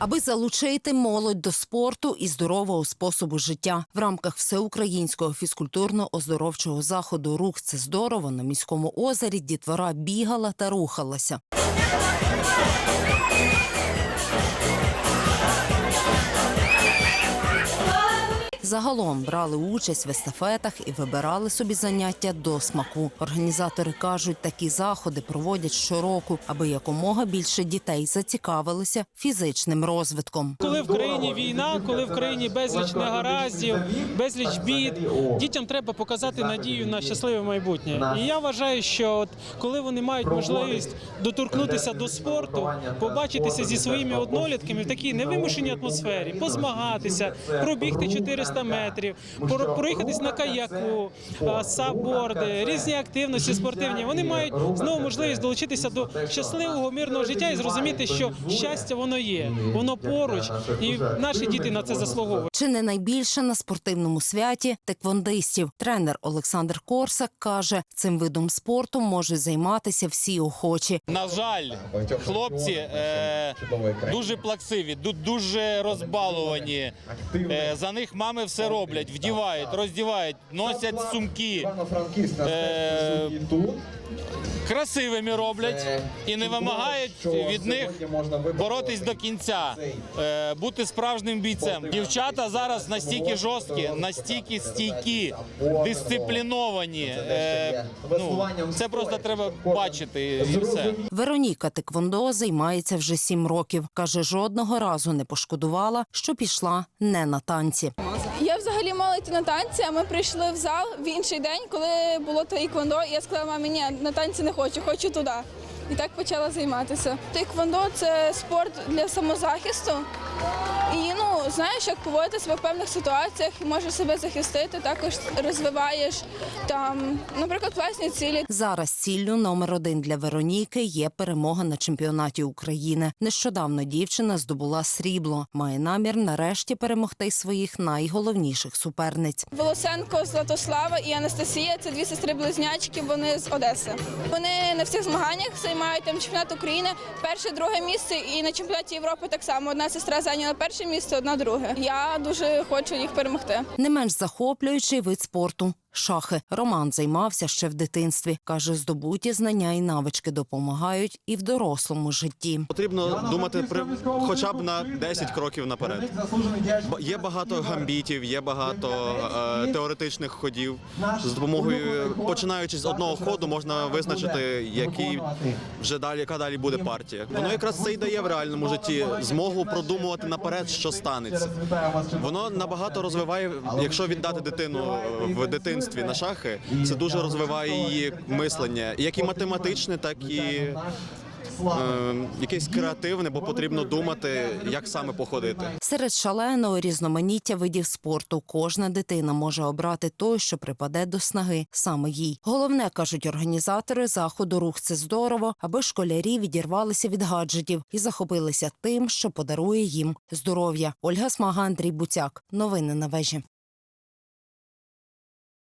аби залучити молодь до спорту і здорового способу життя в рамках всеукраїнського фізкультурно-оздоровчого заходу Рух це здорово на міському озері дітвора бігала та рухалася. Загалом брали участь в естафетах і вибирали собі заняття до смаку. Організатори кажуть, такі заходи проводять щороку, аби якомога більше дітей зацікавилися фізичним розвитком. Коли в країні війна, коли в країні безліч негараздів, безліч бід, дітям треба показати надію на щасливе майбутнє. І я вважаю, що от коли вони мають можливість доторкнутися до спорту, побачитися зі своїми однолітками в такій невимушеній атмосфері, позмагатися, пробігти 400 метрів, пор- проїхатись на каяку, а, сабборди, різні активності спортивні. Вони мають знову можливість долучитися до щасливого мирного життя і зрозуміти, що щастя воно є, воно поруч, і наші діти на це заслуговують. Чи не найбільше на спортивному святі теквондистів? Тренер Олександр Корсак каже, цим видом спорту можуть займатися всі охочі. На жаль, хлопці е, дуже плаксиві, дуже розбалувані. Е, за них мами все роблять, вдівають, роздівають, носять сумки. Е, красивими роблять і не вимагають від них боротись до кінця, е, бути справжнім бійцем. Дівчата зараз настільки жорсткі, настільки стійкі, дисципліновані. Е, ну, це просто треба бачити і все. Вероніка Теквондо займається вже сім років. каже, жодного разу не пошкодувала, що пішла не на танці. Я взагалі мала йти на танці, а ми прийшли в зал в інший день, коли було тайквондо, і я сказала мамі, ні, на танці не хочу, хочу туди. І так почала займатися. Тайквондо це спорт для самозахисту. І ну, знаєш, як поводити себе в певних ситуаціях, і можеш себе захистити, також розвиваєш там, наприклад, власні цілі. Зараз ціллю номер один для Вероніки є перемога на чемпіонаті України. Нещодавно дівчина здобула срібло. Має намір нарешті перемогти своїх найголовніших суперниць. Волосенко, Златослава і Анастасія це дві сестри-близнячки. Вони з Одеси. Вони на всіх змаганнях займають там чемпіонат України, перше, друге місце, і на чемпіонаті Європи так само. Одна сестра зайняла перше місце, одна друге. Я дуже хочу їх перемогти. Не менш захоплюючий вид спорту. Шахи Роман займався ще в дитинстві. каже, здобуті знання і навички допомагають і в дорослому житті. Потрібно думати при хоча б на 10 кроків наперед. Є багато гамбітів, є багато е, теоретичних ходів. З допомогою починаючи з одного ходу, можна визначити, який вже далі, яка далі буде партія. Воно якраз це й дає в реальному житті змогу продумувати наперед, що станеться. Воно набагато розвиває, якщо віддати дитину в дитинстві на шахи, це дуже розвиває її мислення, як і математичне, так і е, якесь креативне, бо потрібно думати, як саме походити. Серед шаленого різноманіття видів спорту кожна дитина може обрати той, що припаде до снаги саме їй. Головне кажуть організатори заходу рух це здорово, аби школярі відірвалися від гаджетів і захопилися тим, що подарує їм здоров'я. Ольга Смага, Андрій Буцяк. Новини на вежі.